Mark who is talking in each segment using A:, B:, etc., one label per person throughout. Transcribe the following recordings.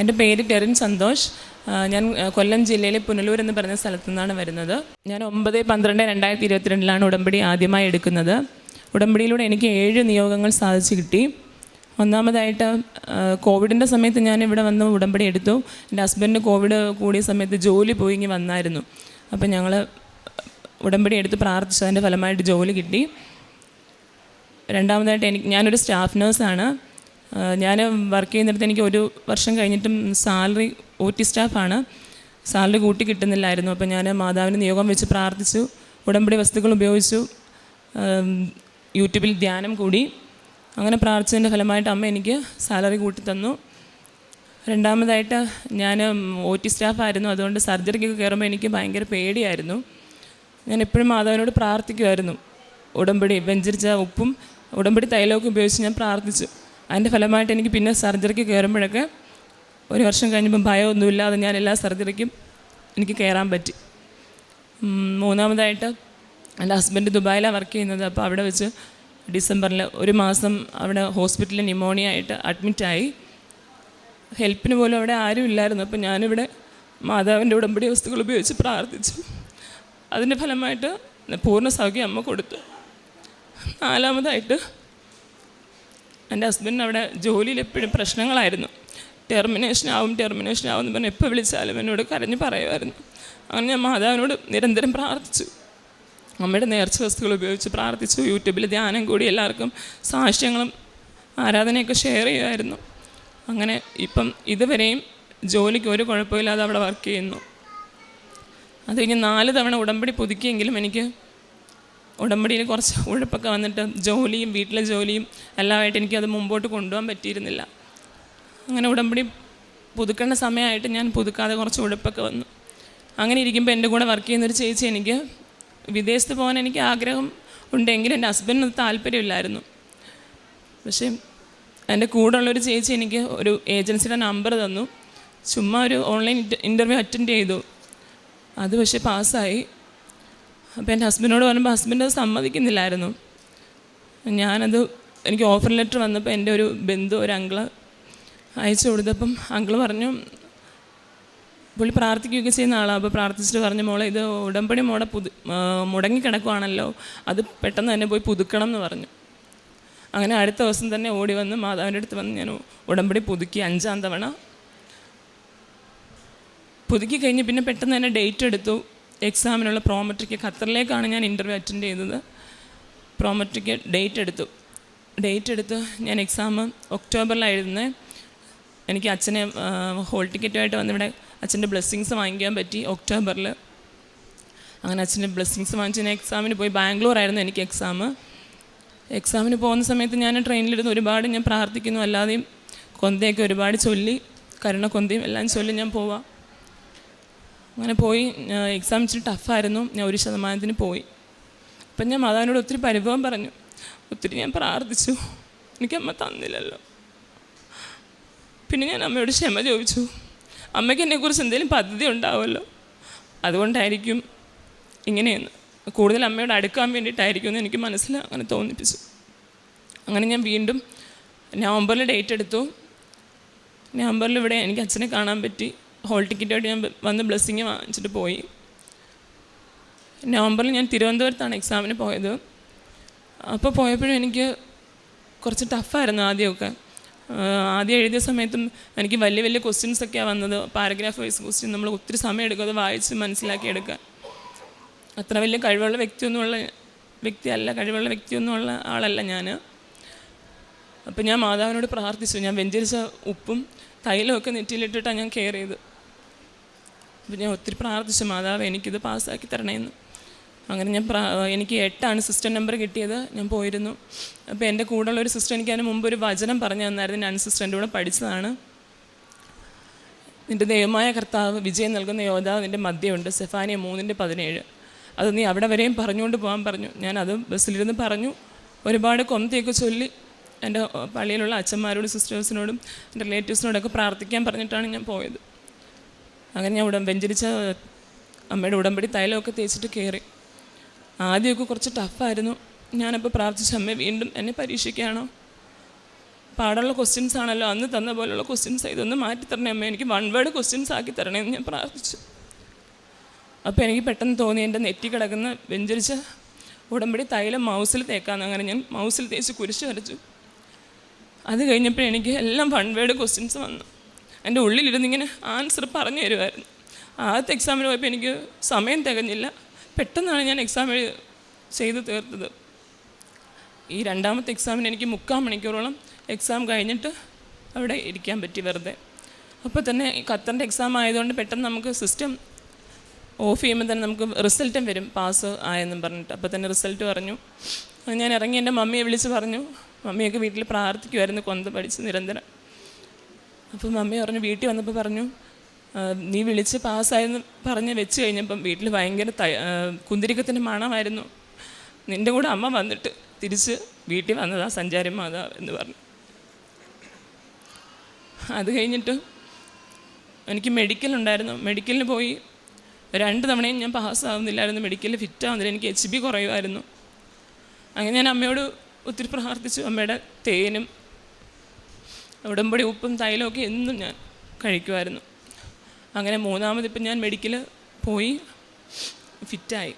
A: എന്റെ പേര് ടെറിൻ സന്തോഷ്. ഞാൻ കൊല്ലം ജില്ലയിലെ പുനലൂർ എന്ന് പറഞ്ഞ സ്ഥലത്തു നിന്നാണ് വരുന്നത്. ഞാൻ ഒമ്പത് പന്ത്രണ്ട് രണ്ടായിരത്തി ഇരുപത്തിരണ്ടിലാണ് ഉടമ്പടി ആദ്യമായി എടുക്കുന്നത്. ഉടമ്പടിയിലൂടെ എനിക്ക് ഏഴ് നിയോഗങ്ങൾ സാധിച്ചു കിട്ടി. ഒന്നാമതായിട്ട് കോവിഡിന്റെ സമയത്ത് ഞാൻ ഇവിടെ വന്ന് ഉടമ്പടി എടുത്തു. എന്റെ ഹസ്ബൻഡിന് കോവിഡ് കൂടിയ സമയത്ത് ജോലി പോയി വന്നായിരുന്നു. അപ്പം ഞങ്ങൾ ഉടമ്പടി എടുത്ത് പ്രാർത്ഥിച്ചതിന്റെ ഫലമായിട്ട് ജോലി കിട്ടി. രണ്ടാമതായിട്ട് എനിക്ക് ഞാനൊരു സ്റ്റാഫ് നേഴ്സാണ്. ഞാൻ വർക്ക് ചെയ്യുന്നിടത്ത് എനിക്ക് ഒരു വർഷം കഴിഞ്ഞിട്ടും സാലറി ഒ ടി സ്റ്റാഫാണ് സാലറി കൂട്ടി കിട്ടുന്നില്ലായിരുന്നു. അപ്പോൾ ഞാൻ മാതാവിന് നിയോഗം വെച്ച് പ്രാർത്ഥിച്ചു. ഉടമ്പടി വസ്തുക്കൾ ഉപയോഗിച്ചു. യൂട്യൂബിൽ ധ്യാനം കൂടി. അങ്ങനെ പ്രാർത്ഥിച്ചതിന്റെ ഫലമായിട്ട് അമ്മ എനിക്ക് സാലറി കൂട്ടി തന്നു. രണ്ടാമതായിട്ട് ഞാൻ ഒ ടി സ്റ്റാഫായിരുന്നു അതുകൊണ്ട് സർജറിക്കൊക്കെ കയറുമ്പോൾ എനിക്ക് ഭയങ്കര പേടിയായിരുന്നു. ഞാൻ എപ്പോഴും മാതാവിനോട് പ്രാർത്ഥിക്കുമായിരുന്നു ഉടമ്പടി വെഞ്ചരിച്ച ഉപ്പും ഉടമ്പടി തൈലമൊക്കെ ഉപയോഗിച്ച് ഞാൻ പ്രാർത്ഥിച്ചു. അതിന്റെ ഫലമായിട്ട് എനിക്ക് പിന്നെ സർജറിക്ക് കയറുമ്പോഴൊക്കെ ഒരു വർഷം കഴിഞ്ഞപ്പം ഭയമൊന്നുമില്ലാതെ ഞാൻ എല്ലാ സർജറിക്കും എനിക്ക് കയറാൻ പറ്റി. മൂന്നാമതായിട്ട് എന്റെ ഹസ്ബൻഡ് ദുബായിലാണ് വർക്ക് ചെയ്യുന്നത്. അപ്പോൾ അവിടെ വെച്ച് ഡിസംബറിൽ ഒരു മാസം അവിടെ ഹോസ്പിറ്റലിൽ ന്യൂമോണിയ ആയിട്ട് അഡ്മിറ്റായി ഹെൽപ്പിന് പോലും അവിടെ ആരും ഇല്ലായിരുന്നു. അപ്പോൾ ഞാനിവിടെ മാതാവിന്റെ ഉടമ്പടി വസ്തുക്കൾ ഉപയോഗിച്ച് പ്രാർത്ഥിച്ചു. അതിന്റെ ഫലമായിട്ട് പൂർണ സൗഖ്യം അമ്മ കൊടുത്തു. നാലാമതായിട്ട് എന്റെ ഹസ്ബൻഡിന് അവിടെ ജോലിയിൽ എപ്പോഴും പ്രശ്നങ്ങളായിരുന്നു. ടെർമിനേഷൻ ആവും ടെർമിനേഷൻ ആവും എന്ന് പറഞ്ഞ് എപ്പോൾ വിളിച്ചാലും എന്നോട് കരഞ്ഞ് പറയുമായിരുന്നു. അങ്ങനെ ഞാൻ മാതാവിനോട് നിരന്തരം പ്രാർത്ഥിച്ചു. അമ്മയുടെ നേർച്ച വസ്തുക്കൾ ഉപയോഗിച്ച് പ്രാർത്ഥിച്ചു. യൂട്യൂബിൽ ധ്യാനം കൂടി എല്ലാവർക്കും സാക്ഷ്യങ്ങളും ആരാധനയൊക്കെ ഷെയർ ചെയ്യുമായിരുന്നു. അങ്ങനെ ഇപ്പം ഇതുവരെയും ജോലിക്ക് ഒരു കുഴപ്പമില്ലാതെ അവിടെ വർക്ക് ചെയ്യുന്നു. അത് കഴിഞ്ഞ് നാല് തവണ ഉടമ്പടി പുതുക്കിയെങ്കിലും എനിക്ക് ഉടമ്പടിയിൽ കുറച്ച് ഉഴപ്പൊക്കെ വന്നിട്ട് ജോലിയും വീട്ടിലെ ജോലിയും എല്ലാമായിട്ട് എനിക്കത് മുമ്പോട്ട് കൊണ്ടുപോകാൻ പറ്റിയിരുന്നില്ല. അങ്ങനെ ഉടമ്പടി പുതുക്കേണ്ട സമയമായിട്ട് ഞാൻ പുതുക്കാതെ കുറച്ച് ഉഴപ്പൊക്കെ വന്നു. അങ്ങനെ ഇരിക്കുമ്പോൾ എന്റെ കൂടെ വർക്ക് ചെയ്യുന്നൊരു ചേച്ചി എനിക്ക് വിദേശത്ത് പോകാൻ എനിക്ക് ആഗ്രഹം ഉണ്ടെങ്കിലും എന്റെ ഹസ്ബൻഡിന് താല്പര്യമില്ലായിരുന്നു. പക്ഷേ എന്റെ കൂടെയുള്ളൊരു ചേച്ചി എനിക്ക് ഒരു ഏജൻസിയുടെ നമ്പർ തന്നു. ചുമ്മാ ഒരു ഓൺലൈൻ ഇന്റർവ്യൂ അറ്റൻഡ് ചെയ്തു. അത് പക്ഷേ പാസ്സായി അപ്പോൾ എന്റെ ഹസ്ബൻഡിനോട് പറയുമ്പോൾ ഹസ്ബൻഡ് അത് സമ്മതിക്കുന്നില്ലായിരുന്നു. ഞാനത് എനിക്ക് ഓഫർ ലെറ്റർ വന്നപ്പോൾ എന്റെ ഒരു ബന്ധു ഒരു അങ്കിൾ അയച്ചു കൊടുത്തപ്പം അങ്കിൾ പറഞ്ഞു പുള്ളി പ്രാർത്ഥിക്കുകയൊക്കെ ചെയ്യുന്ന ആളാണ് അപ്പോൾ പ്രാർത്ഥിച്ചിട്ട് പറഞ്ഞു മോളെ ഇത് ഉടമ്പടി മോളെ പുതു മുടങ്ങിക്കിടക്കുവാണല്ലോ. അത് പെട്ടെന്ന് തന്നെ പോയി പുതുക്കണം എന്ന് പറഞ്ഞു. അങ്ങനെ അടുത്ത ദിവസം തന്നെ ഓടി വന്ന് മാതാവിന്റെ അടുത്ത് വന്ന് ഞാൻ ഉടമ്പടി പുതുക്കി അഞ്ചാം തവണ. പുതുക്കി കഴിഞ്ഞ് പിന്നെ പെട്ടെന്ന് തന്നെ ഡേറ്റ് എടുത്തു. എക്സാമിനുള്ള പ്രോമെട്രിക്ക് ഖത്തറിലേക്കാണ് ഞാൻ ഇന്റർവ്യൂ അറ്റൻഡ് ചെയ്തത്. പ്രോമെട്രിക്ക് ഡേറ്റ് എടുത്തു. ഡേറ്റ് എടുത്ത് ഞാൻ എക്സാം ഒക്ടോബറിലായിരുന്നു. എനിക്ക് അച്ഛനെ ഹോൾ ടിക്കറ്റുമായിട്ട് വന്ന് ഇവിടെ അച്ഛന്റെ ബ്ലെസ്സിങ്സ് വാങ്ങിക്കാൻ പറ്റി ഒക്ടോബറിൽ അങ്ങനെ അച്ഛന്റെ ബ്ലെസ്സിങ്സ് വാങ്ങിച്ച് ഞാൻ എക്സാമിന് പോയി. ബാംഗ്ലൂർ ആയിരുന്നു എനിക്ക് എക്സാം എക്സാമിന് പോകുന്ന സമയത്ത് ഞാൻ ട്രെയിനിലിരുന്ന് ഒരുപാട് ഞാൻ പ്രാർത്ഥിക്കുന്നു. അല്ലാതെയും കൊന്തയൊക്കെ ഒരുപാട് ചൊല്ലി കരുണ കൊന്തയും എല്ലാം ചൊല്ലി ഞാൻ പോവാം. അങ്ങനെ പോയി എക്സാം ഇച്ചിരി ടഫായിരുന്നു ഞാൻ ഒരു ശതമാനത്തിന് പോയി. അപ്പം ഞാൻ മാതാവിനോട് ഒത്തിരി പരിഭവം പറഞ്ഞു. ഒത്തിരി ഞാൻ പ്രാർത്ഥിച്ചു. എനിക്ക് അമ്മ തന്നില്ലല്ലോ. പിന്നെ ഞാൻ അമ്മയോട് ക്ഷമ ചോദിച്ചു. അമ്മയ്ക്ക് എന്നെക്കുറിച്ച് എന്തെങ്കിലും പദ്ധതി ഉണ്ടാവുമല്ലോ? അതുകൊണ്ടായിരിക്കും ഇങ്ങനെയെന്ന്. കൂടുതൽ അമ്മയോട് അടുക്കാൻ വേണ്ടിയിട്ടായിരിക്കും എന്ന് എനിക്ക് മനസ്സിൽ അങ്ങനെ തോന്നിപ്പിച്ചു. അങ്ങനെ ഞാൻ വീണ്ടും നവംബറിൽ ഡേറ്റ് എടുത്തു. നവംബറിൽ ഇവിടെ എനിക്ക് അച്ഛനെ കാണാൻ പറ്റി. ഹോൾ ടിക്കറ്റായിട്ട് ഞാൻ വന്ന് ബ്ലെസ്സിങ് വാങ്ങിച്ചിട്ട് പോയി. നവംബറിൽ ഞാൻ തിരുവനന്തപുരത്താണ് എക്സാമിന് പോയത്. അപ്പോൾ പോയപ്പോഴും എനിക്ക് കുറച്ച് ടഫായിരുന്നു ആദ്യമൊക്കെ. ആദ്യം എഴുതിയ സമയത്തും എനിക്ക് വലിയ വലിയ ക്വസ്റ്റ്യൻസ് ഒക്കെയാണ് വന്നത്. പാരഗ്രാഫ് വൈസ് ക്വസ്റ്റ്യൻ നമ്മൾ ഒത്തിരി സമയം എടുക്കും. അത് വായിച്ച് മനസ്സിലാക്കി എടുക്കാൻ അത്ര വലിയ കഴിവുള്ള വ്യക്തിയൊന്നുമുള്ള വ്യക്തിയല്ല കഴിവുള്ള വ്യക്തിയൊന്നുമുള്ള ആളല്ല ഞാൻ അപ്പം ഞാൻ മാതാവിനോട് പ്രാർത്ഥിച്ചു. ഞാൻ വെഞ്ചരിച്ച ഉപ്പും തൈലമൊക്കെ നെറ്റിയിലിട്ടിട്ടാണ് ഞാൻ കെയർ ചെയ്ത് അപ്പം ഞാൻ ഒത്തിരി പ്രാർത്ഥിച്ചു മാതാവ് എനിക്കിത് പാസ്സാക്കി തരണേന്ന്. അങ്ങനെ ഞാൻ എനിക്ക് എട്ടാണ് സിസ്റ്റർ നമ്പർ കിട്ടിയത് ഞാൻ പോയിരുന്നു. അപ്പോൾ എന്റെ കൂടെയുള്ള ഒരു സിസ്റ്റർ എനിക്ക് അതിന് മുമ്പ് ഒരു വചനം പറഞ്ഞു തന്നായിരുന്നു ഞാൻ സിസ്റ്ററിന്റെ കൂടെ പഠിച്ചതാണ്. നിന്റെ ദൈവമായ കർത്താവ് വിജയം നൽകുന്ന യോദ്ധാവ് നിന്റെ മദ്യമുണ്ട് സെഫാനിയ മൂന്നിന്റെ പതിനേഴ്. അത് നീ അവിടെ വരെയും പറഞ്ഞുകൊണ്ട് പോകാൻ പറഞ്ഞു. ഞാൻ അത് ബസ്സിലിരുന്ന് പറഞ്ഞു. ഒരുപാട് കൊന്തയൊക്കെ ചൊല്ലി എന്റെ പള്ളിയിലുള്ള അച്ഛന്മാരോടും സിസ്റ്റേഴ്സിനോടും റിലേറ്റീവ്സിനോടൊക്കെ പ്രാർത്ഥിക്കാൻ പറഞ്ഞിട്ടാണ് ഞാൻ പോയത്. അങ്ങനെ ഞാൻ ഉടം വെഞ്ചരിച്ച അമ്മയുടെ ഉടമ്പടി തൈലമൊക്കെ തേച്ചിട്ട് കയറി. ആദ്യമൊക്കെ കുറച്ച് ടഫായിരുന്നു ഞാനപ്പോൾ പ്രാർത്ഥിച്ച അമ്മ വീണ്ടും എന്നെ പരീക്ഷിക്കുകയാണോ പാടുള്ള ക്വസ്റ്റ്യൻസ് ആണല്ലോ. അന്ന് തന്ന പോലുള്ള ക്വസ്റ്റ്യൻസ് ഇതൊന്ന് മാറ്റി തരണേ അമ്മ. എനിക്ക് വൺ വേർഡ് ക്വസ്റ്റ്യൻസ് ആക്കി തരണേ എന്ന് ഞാൻ പ്രാർത്ഥിച്ചു. അപ്പോൾ എനിക്ക് പെട്ടെന്ന് തോന്നി എന്റെ നെറ്റി കിടക്കുന്ന വെഞ്ചരിച്ച ഉടമ്പടി തൈലം മൗസിൽ തേക്കാന്ന്. അങ്ങനെ ഞാൻ മൗസിൽ തേച്ച് കുരിശ് വരച്ചു. അത് കഴിഞ്ഞപ്പോൾ എനിക്ക് എല്ലാം വൺ വേർഡ് ക്വസ്റ്റ്യൻസ് വന്നു. എന്റെ ഉള്ളിലിരുന്ന് ഇങ്ങനെ ആൻസർ പറഞ്ഞു തരുമായിരുന്നു ആദ്യത്തെ എക്സാമിന് പോയപ്പോൾ എനിക്ക് സമയം തികഞ്ഞില്ല. പെട്ടെന്നാണ് ഞാൻ എക്സാം ചെയ്ത് തീർത്തത്. ഈ രണ്ടാമത്തെ എക്സാമിന് എനിക്ക് മുക്കാൽ മണിക്കൂറോളം എക്സാം കഴിഞ്ഞിട്ട് അവിടെ ഇരിക്കാൻ പറ്റി വെറുതെ. അപ്പോൾ തന്നെ ഖത്തറിന്റെ എക്സാം ആയതുകൊണ്ട് പെട്ടെന്ന് നമുക്ക് സിസ്റ്റം ഓഫ് ചെയ്യുമ്പോൾ തന്നെ നമുക്ക് റിസൾട്ടും വരും. പാസ് ആയെന്നും പറഞ്ഞിട്ട്. അപ്പോൾ തന്നെ റിസൾട്ട് പറഞ്ഞു. ഞാൻ ഇറങ്ങി എന്റെ മമ്മിയെ വിളിച്ച് പറഞ്ഞു. മമ്മിയൊക്കെ വീട്ടിൽ പ്രാർത്ഥിക്കുമായിരുന്നു കൊന്ത പഠിച്ച് നിരന്തരം. അപ്പോൾ മമ്മി പറഞ്ഞു വീട്ടിൽ വന്നപ്പോൾ പറഞ്ഞു നീ വിളിച്ച് പാസ്സായെന്ന് പറഞ്ഞ് വെച്ച് കഴിഞ്ഞപ്പം വീട്ടിൽ ഭയങ്കര ത കുന്തിരിക്കത്തിന്റെ മണമായിരുന്നു. നിന്റെ കൂടെ അമ്മ വന്നിട്ട് തിരിച്ച് വീട്ടിൽ വന്നതാ സഞ്ചാരി മാതാവ് എന്ന് പറഞ്ഞു. അത് കഴിഞ്ഞിട്ട് എനിക്ക് മെഡിക്കൽ ഉണ്ടായിരുന്നു. മെഡിക്കലിന് പോയി രണ്ട് തവണയും ഞാൻ പാസ്സാവുന്നില്ലായിരുന്നു. മെഡിക്കലിൽ ഫിറ്റ് ആവുന്നില്ല. എനിക്ക് എച്ച് ബി കുറയുമായിരുന്നു. അങ്ങനെ ഞാൻ അമ്മയോട് ഒത്തിരി പ്രാർത്ഥിച്ചു. അമ്മയുടെ തേനും ഉടമ്പടി ഉപ്പും തൈലമൊക്കെ എന്നും ഞാൻ കഴിക്കുമായിരുന്നു. അങ്ങനെ മൂന്നാമതിപ്പം ഞാൻ മെഡിക്കൽ പോയി ഫിറ്റായി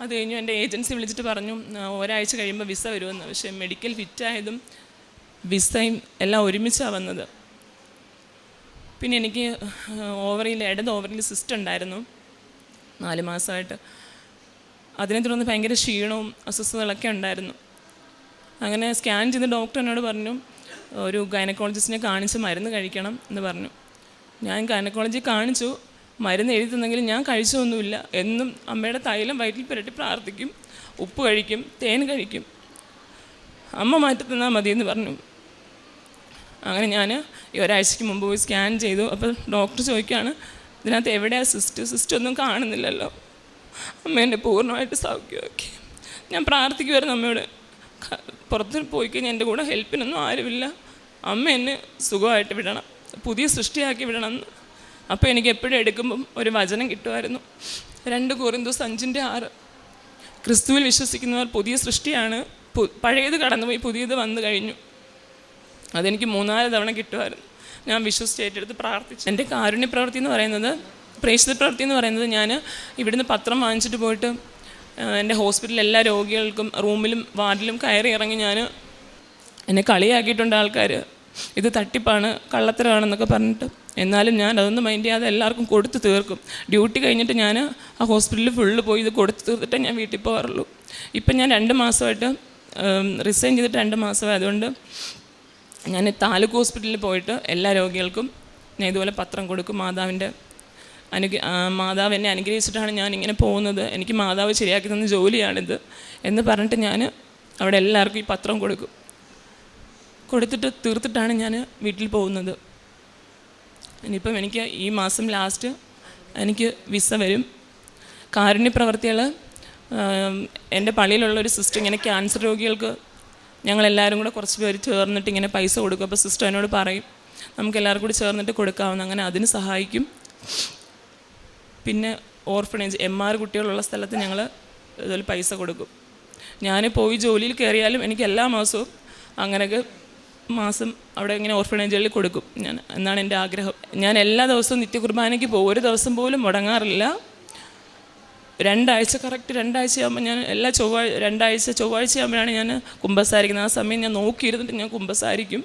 A: അത് കഴിഞ്ഞു എന്റെ ഏജൻസി വിളിച്ചിട്ട് പറഞ്ഞു "ആ, ഒരാഴ്ച കഴിയുമ്പോൾ വിസ വരുമെന്ന്. പക്ഷേ മെഡിക്കൽ ഫിറ്റായതും വിസയും എല്ലാം ഒരുമിച്ചാണ് വന്നത്. പിന്നെ എനിക്ക് ഓവറിൽ ഇടത് ഓവറിൽ സിസ്റ്റ് ഉണ്ടായിരുന്നു നാല് മാസമായിട്ട്. അതിനെ തുടർന്ന് ഭയങ്കര ക്ഷീണവും അസ്വസ്ഥതകളൊക്കെ ഉണ്ടായിരുന്നു. അങ്ങനെ സ്കാൻ ചെയ്ത് ഡോക്ടർ എന്നോട് പറഞ്ഞു ഒരു ഗൈനക്കോളജിസ്റ്റിനെ കാണിച്ച് മരുന്ന് കഴിക്കണം എന്ന് പറഞ്ഞു. ഞാൻ ഗൈനക്കോളജി കാണിച്ചു മരുന്ന് എഴുതി ഞാൻ കഴിച്ചൊന്നുമില്ല. എന്നും അമ്മയുടെ തൈലം വയറ്റിൽ പുരട്ടി പ്രാർത്ഥിക്കും ഉപ്പ് കഴിക്കും തേൻ കഴിക്കും. അമ്മ മാറ്റി തന്നാൽ മതി എന്ന് പറഞ്ഞു. അങ്ങനെ ഞാൻ ഈ ഒരാഴ്ചയ്ക്ക് മുമ്പ് പോയി സ്കാൻ ചെയ്തു. അപ്പോൾ ഡോക്ടർ ചോദിക്കുകയാണ് ഇതിനകത്ത് എവിടെയാണ് സിസ്റ്റ്? സിസ്റ്റ് ഒന്നും കാണുന്നില്ലല്ലോ. അമ്മ എന്നെ പൂർണമായിട്ട് സൗഖ്യമാക്കി. ഞാൻ പ്രാർത്ഥിക്കുമായിരുന്നു അമ്മയോട്. പുറത്ത് പോയി കഴിഞ്ഞാൽ എന്റെ കൂടെ ഹെൽപ്പിനൊന്നും ആരുമില്ല. അമ്മ എന്നെ സുഖമായിട്ട് വിടണം. പുതിയ സൃഷ്ടിയാക്കി വിടണം. എന്ന് അപ്പോൾ എനിക്ക് എപ്പോഴും എടുക്കുമ്പം ഒരു വചനം കിട്ടുമായിരുന്നു. രണ്ട് കോറിന്തോസ് അഞ്ചിന്റെ ആറ്. ക്രിസ്തുവിൽ വിശ്വസിക്കുന്നവർ പുതിയ സൃഷ്ടിയാണ്. പഴയത് കടന്നുപോയി പുതിയത് വന്നു കഴിഞ്ഞു. അതെനിക്ക് മൂന്നാൽ തവണ കിട്ടുമായിരുന്നു. ഞാൻ വിശ്വസിച്ച് ഏറ്റെടുത്ത് പ്രാർത്ഥിച്ചു. എന്റെ കാരുണ്യ പ്രവൃത്തി എന്ന് പറയുന്നത് പ്രേക്ഷിത പ്രവൃത്തി എന്ന് പറയുന്നത് ഞാൻ ഇവിടുന്ന് പത്രം വാങ്ങിച്ചിട്ട് പോയിട്ട് എന്റെ ഹോസ്പിറ്റലിൽ എല്ലാ രോഗികൾക്കും റൂമിലും വാർഡിലും കയറി ഇറങ്ങി ഞാൻ എന്നെ കളിയാക്കിയിട്ടുണ്ട് ആൾക്കാർ ഇത് തട്ടിപ്പാണ് കള്ളത്തരമാണെന്നൊക്കെ പറഞ്ഞിട്ട്. എന്നാലും ഞാൻ അതൊന്നും മൈൻഡ് ചെയ്യാതെ എല്ലാവർക്കും കൊടുത്ത് തീർക്കും. ഡ്യൂട്ടി കഴിഞ്ഞിട്ട് ഞാൻ ആ ഹോസ്പിറ്റലിൽ ഫുള്ള് പോയി ഇത് കൊടുത്ത് തീർത്തിട്ടേ ഞാൻ വീട്ടിൽ പോകാറുള്ളൂ. ഇപ്പം ഞാൻ രണ്ട് മാസമായിട്ട് റിസൈൻ ചെയ്തിട്ട് രണ്ട് മാസമായി അതുകൊണ്ട് ഞാൻ താലൂക്ക് ഹോസ്പിറ്റലിൽ പോയിട്ട് എല്ലാ രോഗികൾക്കും ഞാൻ ഇതുപോലെ പത്രം കൊടുക്കും മാതാവിന്റെ അനുഗ്ര മാതാവ് എന്നെ അനുഗ്രഹിച്ചിട്ടാണ് ഞാൻ ഇങ്ങനെ പോകുന്നത്. എനിക്ക് മാതാവ് ശരിയാക്കി തന്ന ജോലിയാണിത് എന്ന് പറഞ്ഞിട്ട് ഞാൻ അവിടെ എല്ലാവർക്കും ഈ പത്രം കൊടുക്കും. കൊടുത്തിട്ട് തീർത്തിട്ടാണ് ഞാൻ വീട്ടിൽ പോകുന്നത്. ഇനിയിപ്പം എനിക്ക് ഈ മാസം ലാസ്റ്റ് എനിക്ക് വിസ വരും. കാരുണ്യ പ്രവർത്തികൾ എന്റെ പള്ളിയിലുള്ള ഒരു സിസ്റ്റർ ഇങ്ങനെ ക്യാൻസർ രോഗികൾക്ക് ഞങ്ങളെല്ലാവരും കൂടെ കുറച്ച് പേര് ചേർന്നിട്ട് ഇങ്ങനെ പൈസ കൊടുക്കും. അപ്പോൾ സിസ്റ്റർ എന്നോട് പറയും നമുക്ക് എല്ലാവർക്കും കൂടി ചേർന്നിട്ട് കൊടുക്കാവുന്ന അങ്ങനെ അതിന് സഹായിക്കും. പിന്നെ ഓർഫണേജ് എം ആർ കുട്ടികളുള്ള സ്ഥലത്ത് ഞങ്ങൾ ഇതുപോലെ പൈസ കൊടുക്കും. ഞാൻ പോയി ജോലിയിൽ കയറിയാലും എനിക്ക് എല്ലാ മാസവും അങ്ങനെയൊക്കെ മാസം അവിടെ ഇങ്ങനെ ഓർഫണേജുകളിൽ കൊടുക്കും. ഞാൻ എന്നാണ് എന്റെ ആഗ്രഹം. ഞാൻ എല്ലാ ദിവസവും നിത്യകുർബാനയ്ക്ക് പോകും. ഒരു ദിവസം പോലും മുടങ്ങാറില്ല. രണ്ടാഴ്ച കറക്റ്റ് രണ്ടാഴ്ചയാകുമ്പോൾ ഞാൻ എല്ലാ ചൊവ്വാഴ്ച രണ്ടാഴ്ച ചൊവ്വാഴ്ചയാകുമ്പോഴാണ് ഞാൻ കുമ്പസാരിക്കുന്നത്. ആ സമയം ഞാൻ നോക്കിയിരുന്നിട്ട് ഞാൻ കുമ്പസാരിക്കും.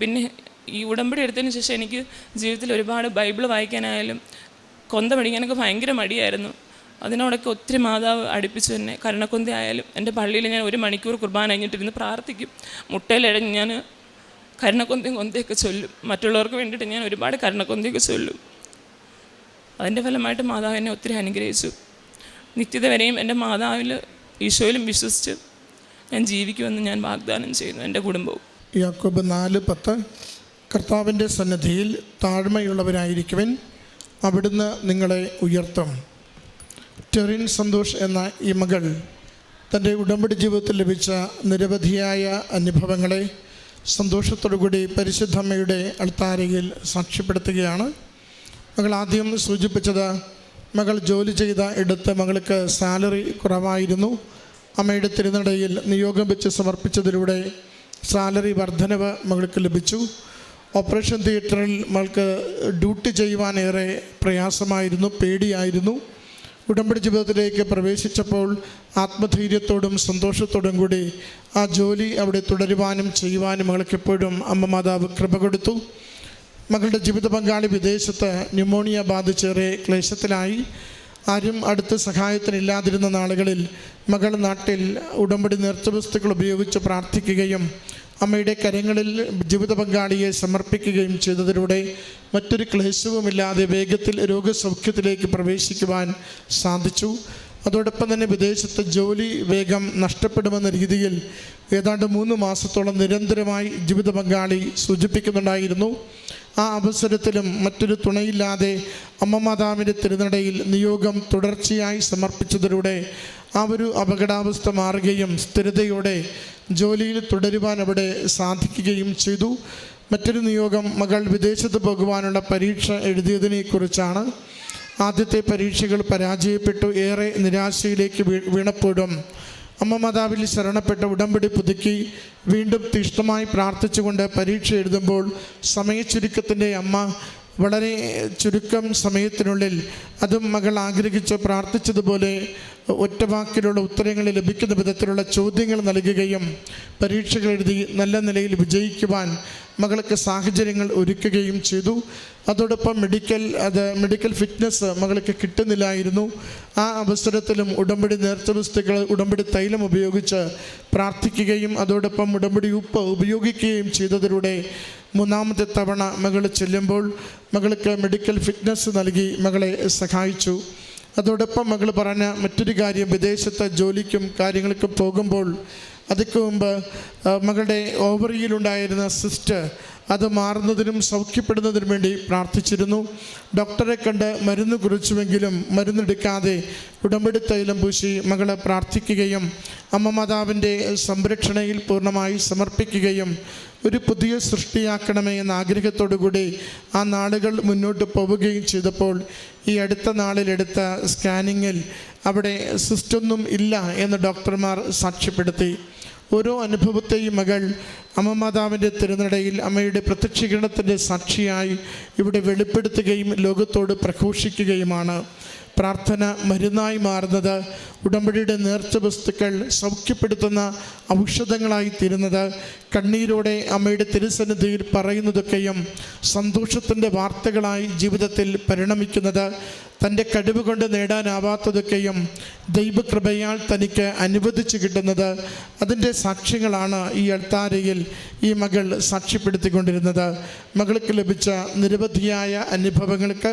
A: പിന്നെ ഈ ഉടമ്പടി എടുത്തതിന് ശേഷം എനിക്ക് ജീവിതത്തിൽ ഒരുപാട് ബൈബിൾ വായിക്കാനായാലും കൊന്ത പഠിക്കാനൊക്കെ ഭയങ്കര മടിയായിരുന്നു. അതിനോടൊക്കെ ഒത്തിരി മാതാവ് അടുപ്പിച്ചു തന്നെ കരുണക്കൊന്ത ആയാലും എന്റെ പള്ളിയിൽ ഞാൻ ഒരു മണിക്കൂർ കുർബാന കഴിഞ്ഞിട്ടിരുന്ന് പ്രാർത്ഥിക്കും. മുട്ടയിലിഴഞ്ഞ് ഞാൻ കരുണക്കൊന്തയും കൊന്തയൊക്കെ ചൊല്ലും. മറ്റുള്ളവർക്ക് വേണ്ടിയിട്ട് ഞാൻ ഒരുപാട് കരുണക്കൊന്തയൊക്കെ ചൊല്ലും. അതിന്റെ ഫലമായിട്ട് മാതാവ് എന്നെ ഒത്തിരി അനുഗ്രഹിച്ചു. നിത്യത വരെയും എന്റെ മാതാവിൽ ഈശോയിലും വിശ്വസിച്ച് ഞാൻ ജീവിക്കുമെന്ന് ഞാൻ വാഗ്ദാനം ചെയ്യുന്നു എന്റെ കുടുംബവും.
B: യാക്കോബ് നാല് പത്ത് കർത്താവിന്റെ സന്നദ്ധിയിൽ താഴ്മയുള്ളവരായിരിക്കുവൻ. അവിടുന്ന് നിങ്ങളെ ഉയർത്തും. ടെറിൻ സന്തോഷ് എന്ന ഈ മകൾ തന്റെ ഉടമ്പടി ജീവിതത്തിൽ ലഭിച്ച നിരവധിയായ അനുഭവങ്ങളെ സന്തോഷത്തോടുകൂടി പരിശുദ്ധമ്മയുടെ അൾത്താരയിൽ സാക്ഷ്യപ്പെടുത്തുകയാണ്. മകൾ ആദ്യം സൂചിപ്പിച്ചത് മകൾ ജോലി ചെയ്ത ഇടത്ത് മകൾക്ക് സാലറി കുറവായിരുന്നു. അമ്മയുടെ തിരുനടയിൽ നിയോഗം വെച്ച് സമർപ്പിച്ചതിലൂടെ സാലറി വർധനവ് മകൾക്ക് ലഭിച്ചു. ഓപ്പറേഷൻ തിയേറ്ററിൽ നമ്മൾക്ക് ഡ്യൂട്ടി ചെയ്യുവാൻ ഏറെ പ്രയാസമായിരുന്നു പേടിയായിരുന്നു. ഉടമ്പടി ജീവിതത്തിലേക്ക് പ്രവേശിച്ചപ്പോൾ ആത്മധൈര്യത്തോടും സന്തോഷത്തോടും കൂടി ആ ജോലി അവിടെ തുടരുവാനും ചെയ്യുവാനും മകൾക്കെപ്പോഴും അമ്മ മാതാവ് കൃപ കൊടുത്തു. മകളുടെ ജീവിത പങ്കാളി വിദേശത്ത് ന്യൂമോണിയ ബാധിച്ചേറെ ക്ലേശത്തിലായി. ആരും അടുത്ത് സഹായത്തിനില്ലാതിരുന്ന നാളുകളിൽ മകൾ നാട്ടിൽ ഉടമ്പടി നേർച്ചവസ്തുക്കൾ ഉപയോഗിച്ച് പ്രാർത്ഥിക്കുകയും അമ്മയുടെ കരങ്ങളിൽ ജീവിത പങ്കാളിയെ സമർപ്പിക്കുകയും ചെയ്തതിലൂടെ മറ്റൊരു ക്ലേശവുമില്ലാതെ വേഗത്തിൽ രോഗസൗഖ്യത്തിലേക്ക് പ്രവേശിക്കുവാൻ സാധിച്ചു. അതോടൊപ്പം തന്നെ വിദേശത്ത് ജോലി വേഗം നഷ്ടപ്പെടുമെന്ന രീതിയിൽ ഏതാണ്ട് മൂന്ന് മാസത്തോളം നിരന്തരമായി ജീവിത പങ്കാളി സൂചിപ്പിക്കുന്നുണ്ടായിരുന്നു. ആ അവസരത്തിലും മറ്റൊരു തുണയില്ലാതെ അമ്മ മാതാവിന്റെ തിരുനടയിൽ നിയോഗം തുടർച്ചയായി സമർപ്പിച്ചതിലൂടെ ആ ഒരു അപകടാവസ്ഥ മാറുകയും സ്ഥിരതയോടെ ജോലിയിൽ തുടരുവാൻ അവിടെ സാധിക്കുകയും ചെയ്തു. മറ്റൊരു നിയോഗം മകൾ വിദേശത്ത് പോകുവാനുള്ള പരീക്ഷ എഴുതിയതിനെക്കുറിച്ചാണ്. ആദ്യത്തെ പരീക്ഷകൾ പരാജയപ്പെട്ടു. ഏറെ നിരാശയിലേക്ക് വീണപ്പോഴും അമ്മ മാതാവിൽ ശരണപ്പെട്ട ഉടമ്പടി പുതുക്കി വീണ്ടും തീഷ്ണമായി പ്രാർത്ഥിച്ചുകൊണ്ട് പരീക്ഷ എഴുതുമ്പോൾ സമയച്ചുരുക്കത്തിന്റെ അമ്മ വളരെ ചുരുക്കം സമയത്തിനുള്ളിൽ അതും മകൾ ആഗ്രഹിച്ച് പ്രാർത്ഥിച്ചതുപോലെ ഒറ്റ വാക്കിലുള്ള ഉത്തരങ്ങൾ ലഭിക്കുന്ന വിധത്തിലുള്ള ചോദ്യങ്ങൾ നൽകുകയും പരീക്ഷകൾ എഴുതി നല്ല നിലയിൽ വിജയിക്കുവാൻ മകൾക്ക് സാഹചര്യങ്ങൾ ഒരുക്കുകയും ചെയ്തു. അതോടൊപ്പം മെഡിക്കൽ അത് മെഡിക്കൽ ഫിറ്റ്നസ് മകൾക്ക് കിട്ടുന്നില്ലായിരുന്നു. ആ അവസരത്തിലും ഉടമ്പടി നേർച്ച വസ്തുക്കൾ ഉടമ്പടി തൈലം ഉപയോഗിച്ച് പ്രാർത്ഥിക്കുകയും അതോടൊപ്പം ഉടമ്പടി ഉപ്പ് ഉപയോഗിക്കുകയും ചെയ്തതിലൂടെ മൂന്നാമത്തെ തവണ മകൾ ചെല്ലുമ്പോൾ മകൾക്ക് മെഡിക്കൽ ഫിറ്റ്നസ് നൽകി മകളെ സഹായിച്ചു. അതോടൊപ്പം മകൾ പറഞ്ഞ മറ്റൊരു കാര്യം വിദേശത്ത് ജോലിക്കും കാര്യങ്ങൾക്കും പോകുമ്പോൾ അതൊക്കെ മുമ്പ് മകളുടെ ഓവറിയിലുണ്ടായിരുന്ന സിസ്റ്റ് അത് മാറുന്നതിനും സൗഖ്യപ്പെടുന്നതിനും വേണ്ടി പ്രാർത്ഥിച്ചിരുന്നു. ഡോക്ടറെ കണ്ട് മരുന്ന് കുറിച്ചുവെങ്കിലും മരുന്നെടുക്കാതെ ഉടമ്പടി തൈലം പൂശി മകളെ പ്രാർത്ഥിക്കുകയും അമ്മ മാതാവിന്റെ സംരക്ഷണയിൽ പൂർണമായി സമർപ്പിക്കുകയും ഒരു പുതിയ സൃഷ്ടിയാക്കണമേ എന്ന ആഗ്രഹത്തോടു കൂടി ആ നാളുകൾ മുന്നോട്ട് പോവുകയും ചെയ്തപ്പോൾ ഈ അടുത്ത നാളിലെടുത്ത സ്കാനിങ്ങിൽ അവിടെ സിസ്റ്റൊന്നും ഇല്ല എന്ന് ഡോക്ടർമാർ സാക്ഷ്യപ്പെടുത്തി. ഓരോ അനുഭവത്തെയും മകൾ അമ്മ മാതാവിന്റെ തിരുനടയിൽ അമ്മയുടെ പ്രത്യക്ഷീകരണത്തിന്റെ സാക്ഷിയായി ഇവിടെ വെളിപ്പെടുത്തുകയും ലോകത്തോട് പ്രഘോഷിക്കുകയുമാണ്. പ്രാർത്ഥന മരുന്നായി മാറുന്നത് ഉടമ്പടിയുടെ നേർച്ച വസ്തുക്കൾ സൗഖ്യപ്പെടുത്തുന്ന ഔഷധങ്ങളായി തീരുന്നത് കണ്ണീരോടെ അമ്മയുടെ തിരുസന്നിധിയിൽ പറയുന്നതൊക്കെയും സന്തോഷത്തിന്റെ വാർത്തകളായി ജീവിതത്തിൽ പരിണമിക്കുന്നത് തന്റെ കഴിവ് കൊണ്ട് നേടാനാവാത്തതൊക്കെയും ദൈവകൃപയാൽ തനിക്ക് അനുവദിച്ചു കിട്ടുന്നത് അതിന്റെ സാക്ഷ്യങ്ങളാണ് ഈ അൾത്താരയിൽ ഈ മകൾ സാക്ഷ്യപ്പെടുത്തിക്കൊണ്ടിരുന്നത്. മകൾക്ക് ലഭിച്ച നിരവധിയായ അനുഭവങ്ങൾക്ക്